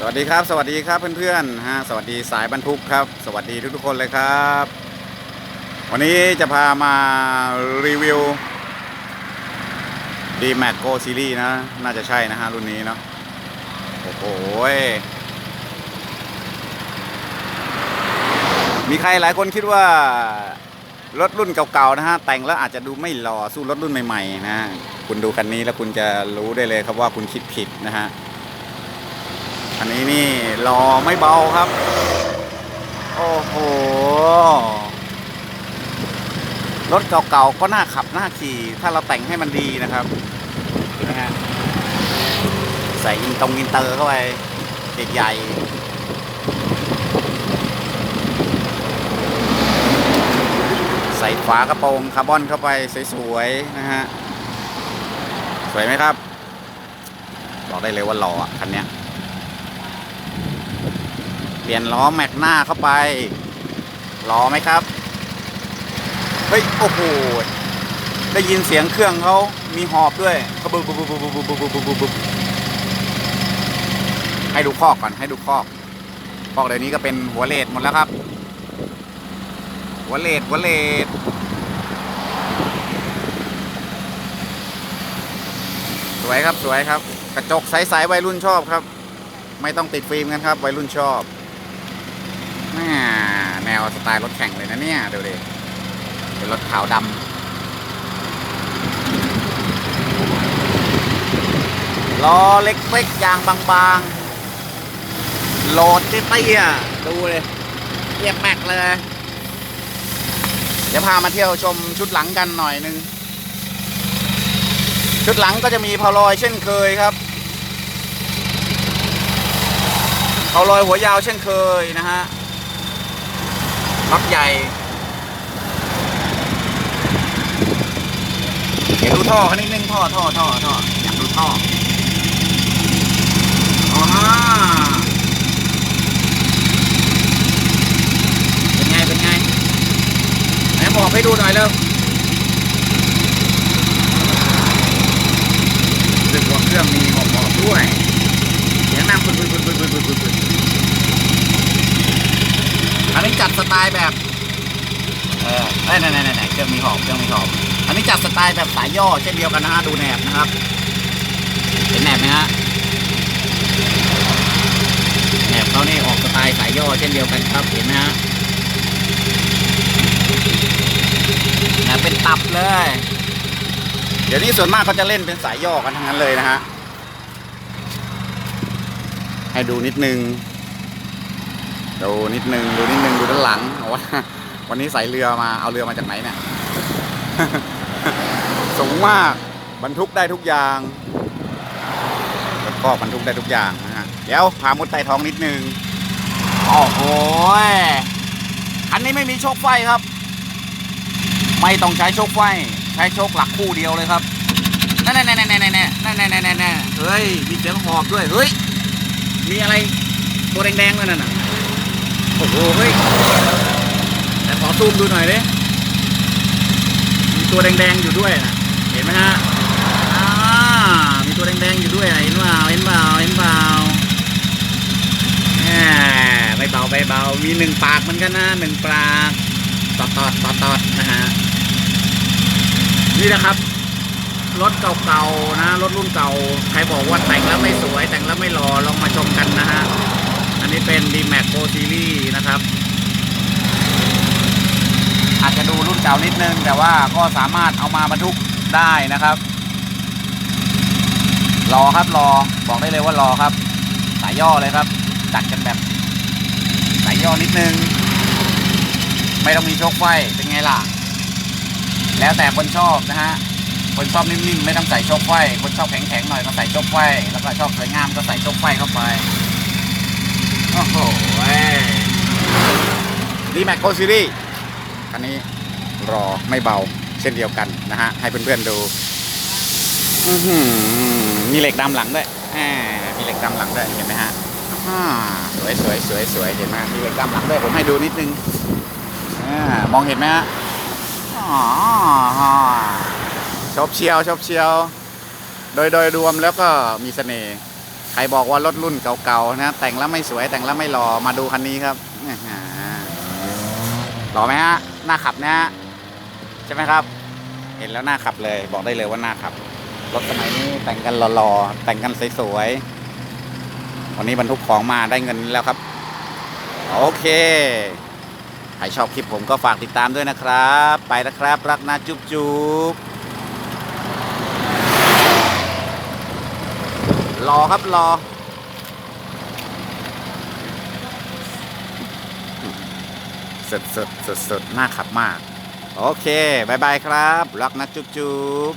สวัสดีครับ สวัสดีครับเพื่อนๆฮะสวัสดีสายบรรทุกครับ สวัสดีทุกๆคนเลยครับ วันนี้จะพามารีวิว d m a x Go Series นะ น่าจะใช่นะฮะรุ่นนี้เนาะโอ้โหมีใครหลายคนคิดว่า รถรุ่นเก่าๆนะฮะ แต่งแล้วอาจจะดูไม่หล่อสู้รถรุ่นใหม่ๆนะ คุณดูคันนี้แล้วคุณจะรู้ได้เลยครับว่าคุณคิดผิดนะฮะ อันนี้นี่รอไม่เบาครับ โอ้โห รถเก่าๆก็น่าขับน่าขี่ ถ้าเราแต่งให้มันดีนะครับนไหมฮะใส่อินตรงอินเตอร์เข้าไปใหญ่ใส่ฝากระโปรงคาร์บอนเข้าไปสวยๆนะฮะ สวยไหมครับ บอกได้เลยว่าหล่อคันเนี้ย เปลี่ยนล้อแม็กหน้าเข้าไปล้อไหมครับ เฮ้ย โอ้โห ได้ยินเสียงเครื่องเขามีหอบด้วยเขาบุบบุบบุบบุบบุบบุบบุบให้ดูคอกก่อน ให้ดูคอกคอกเดี๋ยวนี้ก็เป็นหัวเลดหมดแล้วครับ หัวเลดหัวเลดสวยครับ สวยครับ กระจกใสๆวัยรุ่นชอบครับ ไม่ต้องติดฟิล์มกันครับ วัยรุ่นชอบ แม่แนวสไตล์รถแข่งเลยนะเนี่ยดูดิเป็นรถขาวดำล้อเล็กๆยางบางๆโหลดเตี้ยๆดูเลยเรียบแม็กเลย เดี๋ยวพามาเที่ยวชมชุดหลังกันหน่อยนึง ชุดหลังก็จะมีพาลอยเช่นเคยครับเขาลอยหัวยาวเช่นเคยนะฮะ ล็อกใหญ่เดี๋ยวดูท่อคันนิดนึงท่อท่อท่อท่ออยากดูท่ออ๋อเป็นไงเป็นไงไหนบอกให้ดูหน่อยเร็วรู้สึกว่าเครื่องมีหอบๆด้วย ไตล์แบบ เออเอ้ยไหนไหนไหนไหนเครื่องมีหอบเครื่องมีหอบอันนี้จัดสไตล์แบบสายย่อเช่นเดียวกันนะฮะดูแหนบนะครับ เห็นแหนบไหมฮะแหนบเขานี่ออกสไตล์สายย่อเช่นเดียวกันครับ เห็นไหมฮะแหนบเป็นตับเลย เดี๋ยวนี้ส่วนมากเขาจะเล่นเป็นสายย่อกันทั้งนั้นเลยนะฮะ ให้ดูนิดนึง ดูนิดนึงดูนิดนึงดูด้านหลังว่าวันนี้ใส่เรือมาเอาเรือมาจากไหนเนี่ยสูงมากบรรทุกได้ทุกอย่างรถก็บรรทุกได้ทุกอย่างนะฮะเดี๋ยวพามุดใต้ท้องนิดนึงโอ้โหยคันนี้ไม่มีโชคไฟครับ ไม่ต้องใช้โชคไฟใช้โชคหลักคู่เดียวเลยครับนั่นนั่นนั่นนั่นนั่นนั่นนั่นนั่นนั่นเฮ้ยมีเสียงหอบด้วยเฮ้ยมีอะไรตัวแดงๆนั่นน่ะ โอ้โหเฮ้ยแต่ขอซูมดูหน่อยดิมีตัวแดงๆอยู่ด้วยนะเห็นไหมฮะอ่ามีตัวแดงๆอยู่ด้วยเห็นเปล่าเห็นเปล่าเห็นเปล่าแหมไม่เบาไม่เบามีหนึ่งปากเหมือนกันนะหนึ่งปากตอดตอดตอดตอดนะฮะนี่นะครับรถเก่าๆนะรถรุ่นเก่า ใครบอกว่าแต่งแล้วไม่สวยแต่งแล้วไม่หล่อลองมาชมกันนะฮะ นี้เป็น d m a x Pro Series นะครับ อาจจะดูรุ่นเก่านิดนึง แต่ว่าก็สามารถเอามาบรรทุกได้นะครับรอครับรอบอกได้เลยว่ารอครับ สายย่อเลยครับจัดกันแบบ สายย่อนิดนึง ไม่ต้องมีโชคไฟเป็นไงล่ะ แล้วแต่คนชอบนะฮะคนชอบนิ่มๆไม่ต้องใส่โชคไฟคนชอบแข็งๆหน่อยก็ใส่โชคไฟแล้วก็ชอบสวยงามก็ใส่โชคไฟเข้าไป โอ้โหดีแม็กโกซีรีส์คันนี้รอไม่เบาเช่นเดียวกันนะฮะ ให้เพื่อนๆดูอื้อหือมีเหล็กดำหลังด้วยมีเหล็กดำหลังด้วยเห็นไหมฮะสวยสวยสวยสวยเห็นไหมมีเหล็กดำหลังด้วยผมให้ดูนิดนึงอมองเห็นไหมฮะชอบเชียวชอบเชียว โดยโดยรวมแล้วก็มีเสน่ห์ ใครบอกว่ารถรุ่นเก่าๆนะแต่งแล้วไม่สวยแต่งแล้วไม่หล่อมาดูคันนี้ครับหล่อไหมฮะหน้าขับนะฮะใช่ไหมครับ เห็นแล้วหน้าขับเลย บอกได้เลยว่าหน้าขับรถสมัยนี้แต่งกันหล่อๆแต่งกันสวยๆวันนี้บรรทุกของมาได้เงินแล้วครับ โอเคใครชอบคลิปผมก็ฝากติดตามด้วยนะครับ ไปแล้วครับ รักนะจุ๊บจุ๊บ รอครับรอ สดสดสดสดๆน่าขับมาก โอเคบายบายครับรักนะจุ๊บจุ๊บ